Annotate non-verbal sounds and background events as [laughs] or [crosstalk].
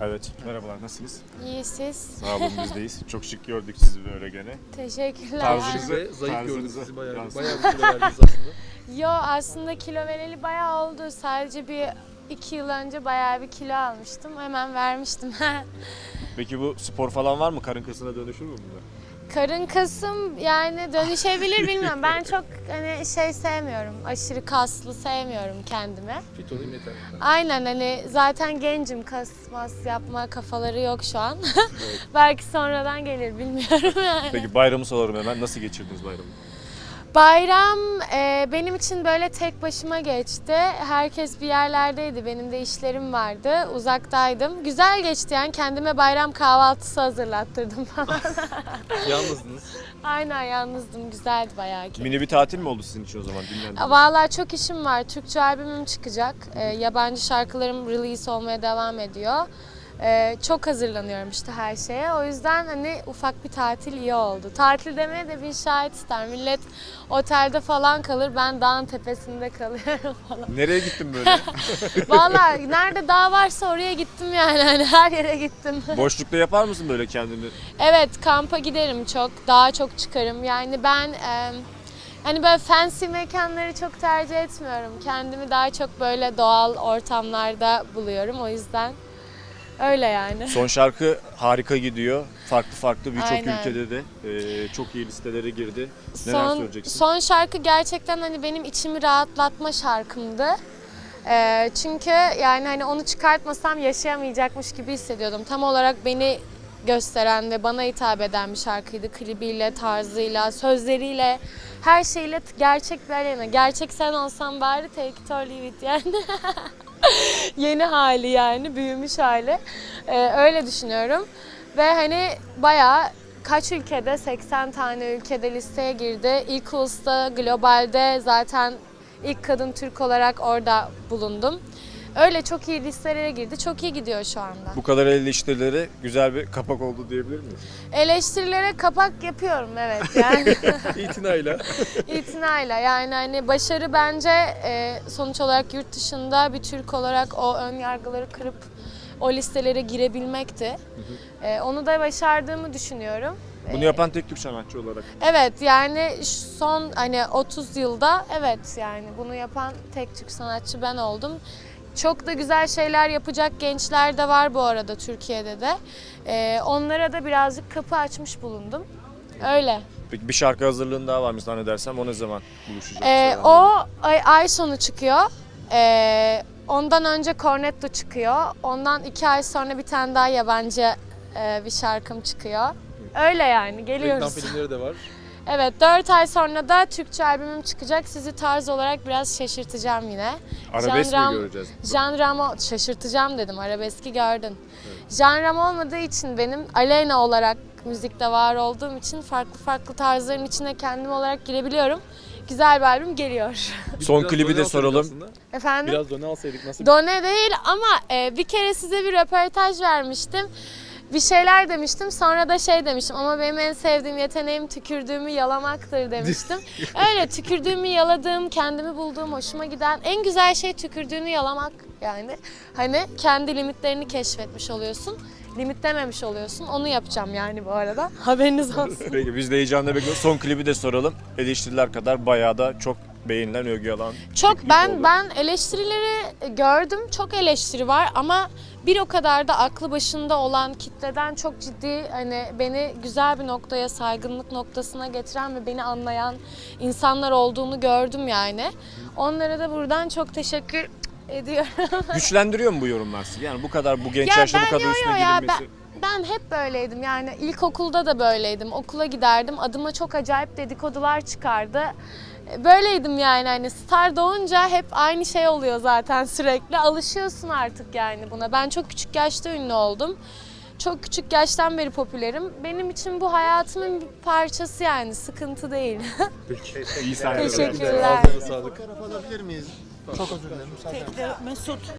Evet. Merhabalar. Nasılsınız? İyi siz. Sağ olun bizdeyiz. [laughs] Çok şık gördük sizi böyle gene. Teşekkürler. Tarzınızı- Ve zayıf gördük tarzınıza sizi bayağı, yansıdı. bayağı bir kilo verdiniz aslında. [laughs] Yo aslında kilo vereli bayağı oldu. Sadece bir iki yıl önce bayağı bir kilo almıştım. Hemen vermiştim. [laughs] Peki bu spor falan var mı? Karın kasına dönüşür mü bunlar? Karın kasım yani dönüşebilir bilmiyorum. Ben çok hani şey sevmiyorum. Aşırı kaslı sevmiyorum kendimi. Fit olayım yeter. Aynen hani zaten gencim kas mas yapma kafaları yok şu an. [laughs] Belki sonradan gelir bilmiyorum yani. Peki bayramı sorarım hemen. Nasıl geçirdiniz bayramı? Bayram e, benim için böyle tek başıma geçti. Herkes bir yerlerdeydi. Benim de işlerim vardı. Uzaktaydım. Güzel geçti yani. Kendime bayram kahvaltısı hazırlattırdım falan. [laughs] Yalnızdınız. Aynen yalnızdım. Güzeldi bayağı ki. Mini bir tatil mi oldu sizin için o zaman? Dinlendiniz. Vallahi çok işim var. Türkçe albümüm çıkacak. E, yabancı şarkılarım release olmaya devam ediyor. E, çok hazırlanıyorum işte her şeye. O yüzden hani ufak bir tatil iyi oldu. Tatil demeye de bir şahit ister. Millet otelde falan kalır. Ben dağın tepesinde kalıyorum [laughs] falan. Nereye gittin böyle? [laughs] Vallahi nerede dağ varsa oraya gittim yani. Hani her yere gittim. [laughs] Boşlukta yapar mısın böyle kendini? Evet kampa giderim çok. Daha çok çıkarım. Yani ben e, hani böyle fancy mekanları çok tercih etmiyorum. Kendimi daha çok böyle doğal ortamlarda buluyorum. O yüzden öyle yani. Son şarkı harika gidiyor. Farklı farklı birçok Aynen. ülkede de e, çok iyi listelere girdi. Neler Son, söyleyeceksin? son şarkı gerçekten hani benim içimi rahatlatma şarkımdı. Ee, çünkü yani hani onu çıkartmasam yaşayamayacakmış gibi hissediyordum. Tam olarak beni gösteren ve bana hitap eden bir şarkıydı. Klibiyle, tarzıyla, sözleriyle, her şeyle gerçek bir arena. Gerçek sen olsan bari take it or leave it yani. [laughs] [laughs] Yeni hali yani, büyümüş hali. Ee, öyle düşünüyorum. Ve hani bayağı kaç ülkede 80 tane ülkede listeye girdi. İlk Ulus'ta globalde zaten ilk kadın Türk olarak orada bulundum. Öyle çok iyi listelere girdi. Çok iyi gidiyor şu anda. Bu kadar eleştirilere güzel bir kapak oldu diyebilir miyiz? Eleştirilere kapak yapıyorum evet yani. [laughs] İtinayla. [laughs] İtinayla yani hani başarı bence e, sonuç olarak yurt dışında bir Türk olarak o ön yargıları kırıp o listelere girebilmekti. E, onu da başardığımı düşünüyorum. Bunu yapan tek Türk sanatçı olarak. Evet yani son hani 30 yılda evet yani bunu yapan tek Türk sanatçı ben oldum. Çok da güzel şeyler yapacak gençler de var bu arada Türkiye'de de. Ee, onlara da birazcık kapı açmış bulundum. Öyle. Peki bir şarkı hazırlığın daha var mı zannedersem o ne zaman buluşacak? Ee, o ay, ay sonu çıkıyor. Ee, ondan önce Cornetto çıkıyor. Ondan iki ay sonra bir tane daha yabancı e, bir şarkım çıkıyor. Öyle yani Reklam geliyoruz. filmleri de var. [laughs] Evet 4 ay sonra da Türkçe albümüm çıkacak. Sizi tarz olarak biraz şaşırtacağım yine. Arabesk mi Janram- göreceğiz? Janram şaşırtacağım dedim. Arabeski gördün. Janram olmadığı için benim Aleyna olarak müzikte var olduğum için farklı farklı tarzların içine kendim olarak girebiliyorum. Güzel bir albüm geliyor. [laughs] Son klibi de soralım. aslında. Efendim? Biraz done alsaydık nasıl? Done değil ama e, bir kere size bir röportaj vermiştim. Bir şeyler demiştim sonra da şey demiştim ama benim en sevdiğim yeteneğim tükürdüğümü yalamaktır demiştim. [laughs] Öyle tükürdüğümü yaladığım, kendimi bulduğum, hoşuma giden en güzel şey tükürdüğünü yalamak yani. Hani kendi limitlerini keşfetmiş oluyorsun. Limitlememiş oluyorsun. Onu yapacağım yani bu arada. Haberiniz olsun. Peki biz de heyecanla bekliyoruz. Son klibi de soralım. Eleştiriler kadar bayağı da çok beğenilen, övgü alan. Çok ben oldu. ben eleştirileri gördüm. Çok eleştiri var ama bir o kadar da aklı başında olan kitleden çok ciddi hani beni güzel bir noktaya, saygınlık noktasına getiren ve beni anlayan insanlar olduğunu gördüm yani. Onlara da buradan çok teşekkür ediyorum. [laughs] Güçlendiriyor mu bu yorumlar sizi? Yani bu kadar bu genç Ya yaşta bu ben kadar yo üstüne yo ya, gidilmesi. Ben hep böyleydim yani ilkokulda da böyleydim. Okula giderdim adıma çok acayip dedikodular çıkardı. Böyleydim yani hani star doğunca hep aynı şey oluyor zaten sürekli. Alışıyorsun artık yani buna. Ben çok küçük yaşta ünlü oldum. Çok küçük yaştan beri popülerim. Benim için bu hayatımın bir parçası yani sıkıntı değil. [laughs] İyi sahneler. Teşekkürler. Ağzına sağlık. Fotoğraf alabilir miyiz? Çok özür dilerim. Mesut.